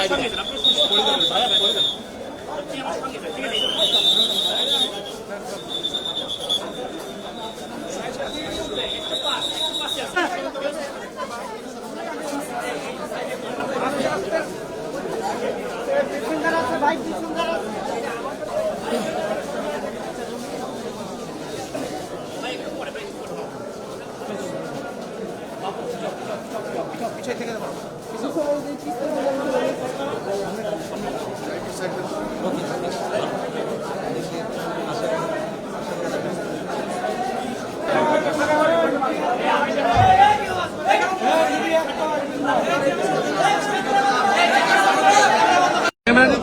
আমরা এই ঘটনায়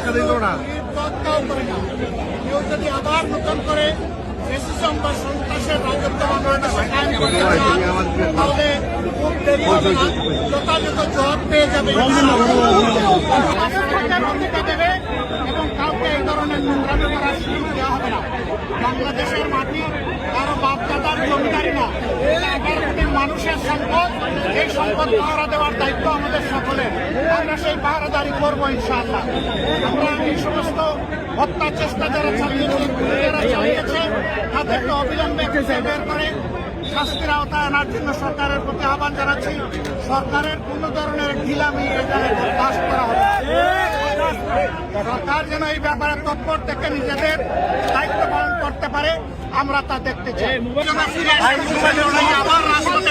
ধাক্কা দিল না। কেউ যদি আবার নতুন করে ফেসিজম বা সন্ত্রাসের রাজত্ব বাংলাদেশে কায়েম করতে তাহলে খুব দেরি হবে না। যথাযথ জবাব পেয়ে যাবে। এবং কাউকে এই ধরনের নোংরামি করার সুযোগ দেওয়া হবে না। বাংলাদেশের মাটি মানুষের সম্পদ এই সম্পদ পাহারা দেওয়ার দায়িত্ব আমাদের সকলের। আমরা সেই পাহারাদারি করব ইনশাআল্লাহ। আমরা এই সমস্ত হত্যা চেষ্টা যারা চালিয়েছে খুন যারা চালিয়েছে তাদেরকে অবিলম্বে খুঁজে বের করে শাস্তির আওতায় আনার জন্য সরকারের প্রতি আহ্বান জানাচ্ছি। সরকারের কোন ধরনের ঢিলামি এখানে বরদাস্ত করা হবে সরকার যেন এই ব্যাপারে তৎপর থেকে নিজেদের দায়িত্ব পালন করতে পারে আমরা তা দেখতে চাই। যেন আবার রাজপথে